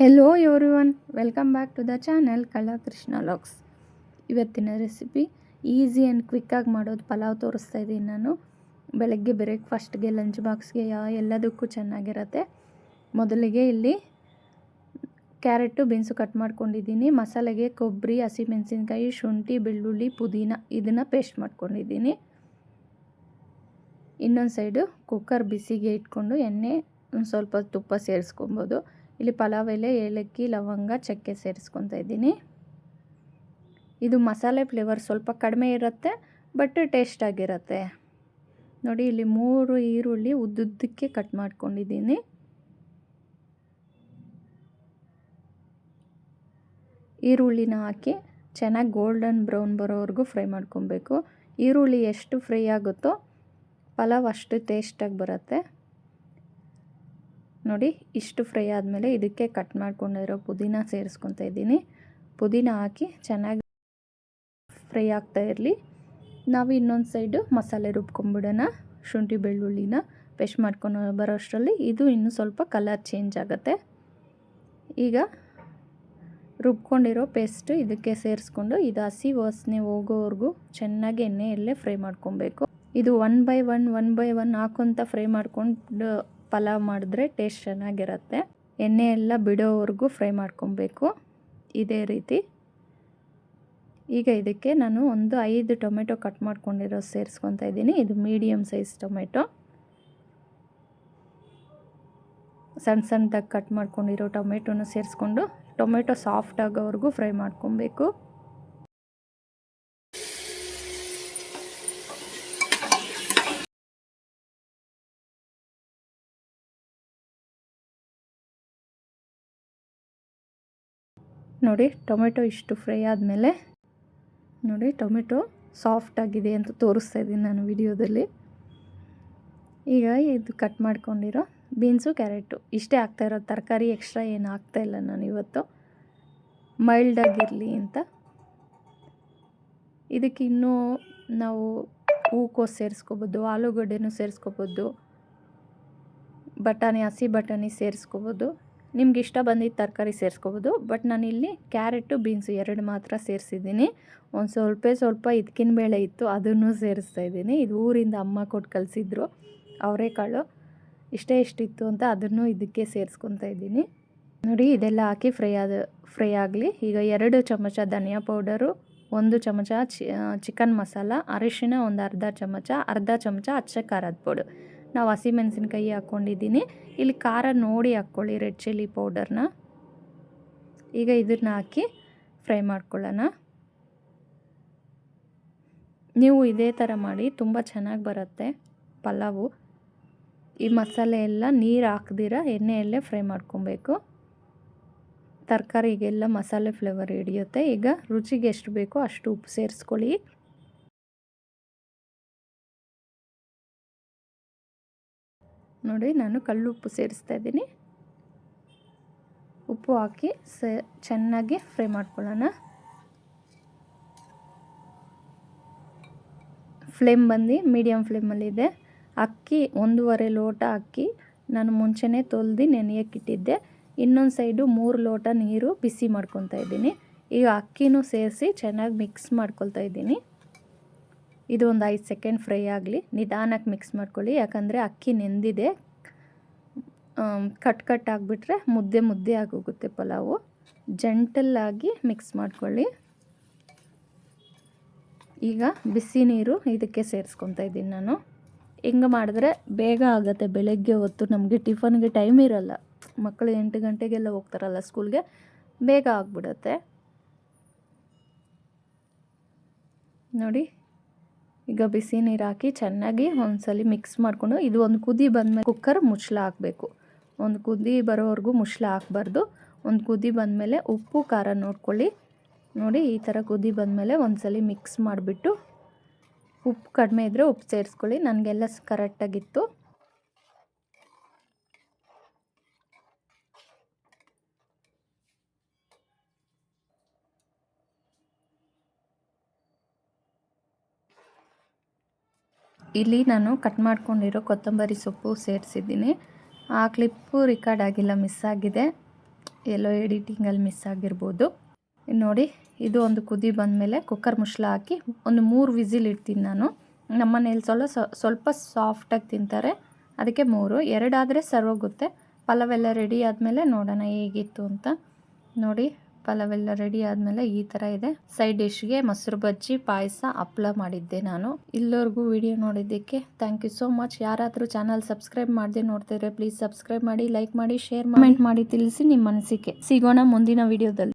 Hello everyone welcome back to the channel Kala Krishna ಇವತ್ತಿನ recipe easy and ಕ್ವಿಕ್ಕಾಗಿ ಮಾಡೋದು ಪಲಾವ್ ತೋರಿಸ್ತಾ ಇದ್ದೀನಿ ನಾನು. ಬೆಳಗ್ಗೆ ಬ್ರೇಕ್ಫಾಸ್ಟ್ಗೆ ಲಂಚ್ ಬಾಕ್ಸ್ಗೆ ಯಾ, ಎಲ್ಲದಕ್ಕೂ ಚೆನ್ನಾಗಿರುತ್ತೆ. ಮೊದಲಿಗೆ ಇಲ್ಲಿ ಕ್ಯಾರೆಟು ಬೀನ್ಸು ಕಟ್ ಮಾಡ್ಕೊಂಡಿದ್ದೀನಿ. ಮಸಾಲೆಗೆ ಕೊಬ್ಬರಿ ಹಸಿಮೆಣಸಿನ್ಕಾಯಿ ಶುಂಠಿ, ಬೆಳ್ಳುಳ್ಳಿ, ಪುದೀನ ಇದನ್ನು ಪೇಸ್ಟ್ ಮಾಡ್ಕೊಂಡಿದ್ದೀನಿ. ಇನ್ನೊಂದು ಸೈಡು ಕುಕ್ಕರ್ ಬಿಸಿಗೆ ಇಟ್ಕೊಂಡು ಎಣ್ಣೆ ಒಂದು ಸ್ವಲ್ಪ ತುಪ್ಪ ಸೇರಿಸ್ಕೊಬೋದು. ಇಲ್ಲಿ ಪಲಾವ್ ಎಲೆ, ಏಲಕ್ಕಿ, ಲವಂಗ, ಚಕ್ಕೆ ಸೇರಿಸ್ಕೊತಾ ಇದ್ದೀನಿ. ಇದು ಮಸಾಲೆ ಫ್ಲೇವರ್ ಸ್ವಲ್ಪ ಕಡಿಮೆ ಇರುತ್ತೆ ಬಟ್ ಟೇಸ್ಟ್ ಆಗಿರುತ್ತೆ. ನೋಡಿ, ಇಲ್ಲಿ ಮೂರು ಈರುಳ್ಳಿ ಉದ್ದುದ್ದಕ್ಕೆ ಕಟ್ ಮಾಡ್ಕೊಂಡಿದ್ದೀನಿ. ಈರುಳ್ಳಿನ ಹಾಕಿ ಚೆನ್ನಾಗಿ ಗೋಲ್ಡನ್ ಬ್ರೌನ್ ಬರೋವರೆಗೂ ಫ್ರೈ ಮಾಡ್ಕೊಬೇಕು. ಈರುಳ್ಳಿ ಎಷ್ಟು ಫ್ರೈ ಆಗುತ್ತೋ, ಪಲಾವ್ ಅಷ್ಟು ಟೇಸ್ಟಾಗಿ ಬರುತ್ತೆ. ನೋಡಿ, ಇಷ್ಟು ಫ್ರೈ ಆದಮೇಲೆ ಇದಕ್ಕೆ ಕಟ್ ಮಾಡ್ಕೊಂಡಿರೋ ಪುದೀನ ಸೇರಿಸ್ಕೊತಾ ಇದ್ದೀನಿ. ಪುದೀನ ಹಾಕಿ ಚೆನ್ನಾಗಿ ಫ್ರೈ ಆಗ್ತಾ ಇರಲಿ. ನಾವು ಇನ್ನೊಂದು ಸೈಡು ಮಸಾಲೆ ರುಬ್ಕೊಂಬಿಡೋಣ. ಶುಂಠಿ ಬೆಳ್ಳುಳ್ಳಿನ ಪೇಸ್ಟ್ ಮಾಡ್ಕೊಂಡು ಬರೋ ಅಷ್ಟರಲ್ಲಿ ಇದು ಇನ್ನೂ ಸ್ವಲ್ಪ ಕಲರ್ ಚೇಂಜ್ ಆಗುತ್ತೆ. ಈಗ ರುಬ್ಕೊಂಡಿರೋ ಪೇಸ್ಟು ಇದಕ್ಕೆ ಸೇರಿಸ್ಕೊಂಡು ಇದು ಹಸಿ ವಾಸನೆ ಹೋಗೋವರೆಗೂ ಚೆನ್ನಾಗಿ ಎಣ್ಣೆಯಲ್ಲೇ ಫ್ರೈ ಮಾಡ್ಕೊಬೇಕು. ಇದು one by one one by one ಹಾಕೊಂತ fry ಮಾಡ್ಕೊಂಡು ಪಲಾವ್ ಮಾಡಿದ್ರೆ ಟೇಸ್ಟ್ ಚೆನ್ನಾಗಿರುತ್ತೆ. ಎಣ್ಣೆ ಎಲ್ಲ ಬಿಡೋವರೆಗೂ ಫ್ರೈ ಮಾಡ್ಕೊಬೇಕು. ಇದೇ ರೀತಿ. ಈಗ ಇದಕ್ಕೆ ನಾನು ಒಂದು ಐದು ಟೊಮೆಟೊ ಕಟ್ ಮಾಡ್ಕೊಂಡಿರೋ ಸೇರಿಸ್ಕೊತಾ ಇದ್ದೀನಿ. ಇದು ಮೀಡಿಯಮ್ ಸೈಜ್ ಟೊಮೆಟೊ. ಸಣ್ಣ ಸಣ್ಣದಾಗಿ ಕಟ್ ಮಾಡ್ಕೊಂಡಿರೋ ಟೊಮೆಟೊನ ಸೇರಿಸ್ಕೊಂಡು ಟೊಮೆಟೊ ಸಾಫ್ಟ್ ಆಗೋವರೆಗೂ ಫ್ರೈ ಮಾಡ್ಕೊಬೇಕು. ನೋಡಿ ಟೊಮೆಟೊ ಇಷ್ಟು ಫ್ರೈ ಆದಮೇಲೆ ನೋಡಿ ಟೊಮೆಟೊ ಸಾಫ್ಟ್ ಆಗಿದೆ ಅಂತ ತೋರಿಸ್ತಾ ಇದ್ದೀನಿ ನಾನು ವಿಡಿಯೋದಲ್ಲಿ. ಈಗ ಇದು ಕಟ್ ಮಾಡ್ಕೊಂಡಿರೋ ಬೀನ್ಸು ಕ್ಯಾರೆಟು. ಇಷ್ಟೇ ಆಗ್ತಾ ಇರೋದು. ತರಕಾರಿ ಎಕ್ಸ್ಟ್ರಾ ಏನು ಆಗ್ತಾಯಿಲ್ಲ ನಾನು ಇವತ್ತು. ಮೈಲ್ಡಾಗಿರಲಿ ಅಂತ. ಇದಕ್ಕೆ ಇನ್ನೂ ನಾವು ಹೂಕೋಸು ಸೇರಿಸ್ಕೋಬೋದು, ಆಲೂಗಡ್ಡೆನೂ ಸೇರಿಸ್ಕೋಬೋದು, ಬಟಾಣಿ, ಹಸಿ ಬಟಾಣಿ ಸೇರಿಸ್ಕೋಬೋದು. ನಿಮ್ಗೆ ಇಷ್ಟ ಬಂದಿದ್ದ ತರಕಾರಿ ಸೇರಿಸ್ಕೋಬೋದು. ಬಟ್ ನಾನಿಲ್ಲಿ ಕ್ಯಾರೆಟು, ಬೀನ್ಸು ಎರಡು ಮಾತ್ರ ಸೇರಿಸಿದ್ದೀನಿ. ಒಂದು ಸ್ವಲ್ಪ ಸ್ವಲ್ಪ ಇದಕ್ಕಿನ ಬೇಳೆ ಇತ್ತು, ಅದನ್ನು ಸೇರಿಸ್ತಾ ಇದ್ದೀನಿ. ಇದು ಊರಿಂದ ಅಮ್ಮ ಕೊಟ್ಟು ಕಲಿಸಿದ್ರು. ಅವರೆಕಾಳು ಇಷ್ಟೇ ಇಷ್ಟಿತ್ತು ಅಂತ ಅದನ್ನು ಇದಕ್ಕೆ ಸೇರಿಸ್ಕೊತಾ ಇದ್ದೀನಿ. ನೋಡಿ, ಇದೆಲ್ಲ ಹಾಕಿ ಫ್ರೈ ಆದ, ಫ್ರೈ ಆಗಲಿ. ಈಗ ಎರಡು ಚಮಚ ಧನಿಯಾ ಪೌಡರು, ಒಂದು ಚಮಚ ಚಿಕನ್ ಮಸಾಲ, ಅರಿಶಿನ, ಒಂದು ಅರ್ಧ ಚಮಚ ಅರ್ಧ ಚಮಚ ಅಚ್ಚ ಖಾರದ ಪೌಡು ನಾವು ಹಸಿಮೆಣಸಿನ್ಕಾಯಿ ಹಾಕ್ಕೊಂಡಿದ್ದೀನಿ. ಇಲ್ಲಿ ಖಾರ ನೋಡಿ ಹಾಕ್ಕೊಳ್ಳಿ, ರೆಡ್ ಚಿಲ್ಲಿ ಪೌಡರ್ನ. ಈಗ ಇದನ್ನ ಹಾಕಿ ಫ್ರೈ ಮಾಡ್ಕೊಳ್ಳೋಣ. ನೀವು ಇದೇ ಥರ ಮಾಡಿ, ತುಂಬ ಚೆನ್ನಾಗಿ ಬರುತ್ತೆ ಪಲಾವು. ಈ ಮಸಾಲೆ ಎಲ್ಲ ನೀರು ಹಾಕ್ದಿರ ಎಣ್ಣೆಯಲ್ಲೇ ಫ್ರೈ ಮಾಡ್ಕೊಬೇಕು. ತರಕಾರಿಗೆಲ್ಲ ಮಸಾಲೆ ಫ್ಲೇವರ್ ಹಿಡಿಯುತ್ತೆ. ಈಗ ರುಚಿಗೆ ಎಷ್ಟು ಬೇಕೋ ಅಷ್ಟು ಉಪ್ಪು ಸೇರಿಸ್ಕೊಳ್ಳಿ. ನೋಡಿ ನಾನು ಕಲ್ಲುಪ್ಪು ಸೇರಿಸ್ತಾ ಇದ್ದೀನಿ. ಉಪ್ಪು ಹಾಕಿ ಸ ಚೆನ್ನಾಗಿ ಫ್ರೈ ಮಾಡ್ಕೊಳ್ಳೋಣ. ಫ್ಲೇಮ್ ಬಂದು ಮೀಡಿಯಮ್ ಫ್ಲೇಮಲ್ಲಿದೆ ಅಕ್ಕಿ ಒಂದೂವರೆ ಲೋಟ ಅಕ್ಕಿ ನಾನು ಮುಂಚೆನೇ ತೊಲ್ದು ನೆನೆಯೋಕ್ಕಿಟ್ಟಿದ್ದೆ ಇನ್ನೊಂದು ಸೈಡು ಮೂರು ಲೋಟ ನೀರು ಬಿಸಿ ಮಾಡ್ಕೊತಾ ಇದ್ದೀನಿ. ಈಗ ಅಕ್ಕಿನೂ ಸೇರಿಸಿ ಚೆನ್ನಾಗಿ ಮಿಕ್ಸ್ ಮಾಡ್ಕೊಳ್ತಾ ಇದ್ದೀನಿ. ಇದು ಒಂದು ಐದು ಸೆಕೆಂಡ್ ಫ್ರೈ ಆಗಲಿ. ನಿಧಾನಕ್ಕೆ ಮಿಕ್ಸ್ ಮಾಡ್ಕೊಳ್ಳಿ. ಯಾಕಂದರೆ ಅಕ್ಕಿ ನೆಂದಿದೆ. ಕಟ್ ಕಟ್ ಆಗಿಬಿಟ್ರೆ ಮುದ್ದೆ ಮುದ್ದೆ ಆಗೋಗುತ್ತೆ ಪಲಾವು. ಜಂಟಲ್ಲಾಗಿ ಮಿಕ್ಸ್ ಮಾಡ್ಕೊಳ್ಳಿ. ಈಗ ಬಿಸಿ ನೀರು ಇದಕ್ಕೆ ಸೇರಿಸ್ಕೊತಾ ಇದ್ದೀನಿ ನಾನು. ಹಿಂಗೆ ಮಾಡಿದ್ರೆ ಬೇಗ ಆಗುತ್ತೆ. ಬೆಳಗ್ಗೆ ಹೊತ್ತು ನಮಗೆ ಟಿಫನ್ಗೆ ಟೈಮ್ ಇರಲ್ಲ. ಮಕ್ಕಳು ಎಂಟು ಗಂಟೆಗೆಲ್ಲ ಹೋಗ್ತಾರಲ್ಲ ಸ್ಕೂಲ್ಗೆ ಬೇಗ ಆಗಿಬಿಡತ್ತೆ. ನೋಡಿ ಈಗ ಬಿಸಿ ನೀರು ಹಾಕಿ ಚೆನ್ನಾಗಿ ಒಂದ್ಸಲಿ ಮಿಕ್ಸ್ ಮಾಡಿಕೊಂಡು ಇದು ಒಂದು ಕುದಿ ಬಂದಮೇಲೆ ಕುಕ್ಕರ್ ಮುಚ್ಚಳ ಹಾಕಬೇಕು. ಒಂದು ಕುದಿ ಬರೋವರೆಗೂ ಮುಚ್ಚಳ ಹಾಕ್ಬಾರ್ದು. ಒಂದು ಕುದಿ ಬಂದಮೇಲೆ ಉಪ್ಪು, ಖಾರ ನೋಡ್ಕೊಳ್ಳಿ. ನೋಡಿ ಈ ಥರ ಕುದಿ ಬಂದಮೇಲೆ ಒಂದ್ಸಲಿ ಮಿಕ್ಸ್ ಮಾಡಿಬಿಟ್ಟು ಉಪ್ಪು ಕಡಿಮೆ ಇದ್ದರೆ ಉಪ್ಪು ಸೇರಿಸ್ಕೊಳ್ಳಿ. ನನಗೆಲ್ಲ ಕರೆಕ್ಟಾಗಿತ್ತು ಇಲ್ಲಿ ನಾನು ಕಟ್ ಮಾಡ್ಕೊಂಡಿರೋ ಕೊತ್ತಂಬರಿ ಸೊಪ್ಪು ಸೇರಿಸಿದ್ದೀನಿ. ಆ ಕ್ಲಿಪ್ಪು ರಿಕಾರ್ಡ್ ಆಗಿಲ್ಲ ಮಿಸ್ ಆಗಿದೆ. ಎಲ್ಲೋ ಎಡಿಟಿಂಗಲ್ಲಿ ಮಿಸ್ ಆಗಿರ್ಬೋದು. ನೋಡಿ, ಇದು ಒಂದು ಕುದಿ ಬಂದಮೇಲೆ ಕುಕ್ಕರ್ ಮುಚ್ಚಳ ಹಾಕಿ ಒಂದು ಮೂರು ವಿಸಿಲ್ ಇಡ್ತೀನಿ ನಾನು. ನಮ್ಮ ಮನೇಲಿ ಸ್ವಲ್ಪ ಸ್ವಲ್ಪ ಸಾಫ್ಟಾಗಿ ತಿಂತಾರೆ. ಅದಕ್ಕೆ ಮೂರು. ಎರಡಾದರೆ ಸರೋಗುತ್ತೆ ಹೋಗುತ್ತೆ ಪಲಾವೆಲ್ಲ ರೆಡಿ ಆದಮೇಲೆ ನೋಡೋಣ ಹೇಗಿತ್ತು ಅಂತ. ನೋಡಿ ಪಲಾವ್ ಅವೆಲ್ಲ ರೆಡಿ ಆದಮೇಲೆ ಈ ತರ ಇದೆ. ಸೈಡ್ ಡಿಶ್ಗೆ ಮೊಸರು ಬಜ್ಜಿ, ಪಾಯಸ ಹಪ್ಳ ಮಾಡಿದ್ದೆ ನಾನು. ಇಲ್ಲವರೆಗೂ ವಿಡಿಯೋ ನೋಡಿದ್ದಕ್ಕೆ ಥ್ಯಾಂಕ್ ಯು ಸೋ ಮಚ್ ಯಾರಾದರೂ ಚಾನಲ್ ಸಬ್ಸ್ಕ್ರೈಬ್ ಮಾಡದೆ ನೋಡ್ತಿದ್ರೆ ಪ್ಲೀಸ್ ಸಬ್ಸ್ಕ್ರೈಬ್ ಮಾಡಿ ಲೈಕ್ ಮಾಡಿ ಶೇರ್ ಕಮೆಂಟ್ ಮಾಡಿ ತಿಳಿಸಿ ನಿಮ್ಮ ಅನಿಸಿಕೆ. ಸಿಗೋಣ ಮುಂದಿನ ವಿಡಿಯೋದಲ್ಲಿ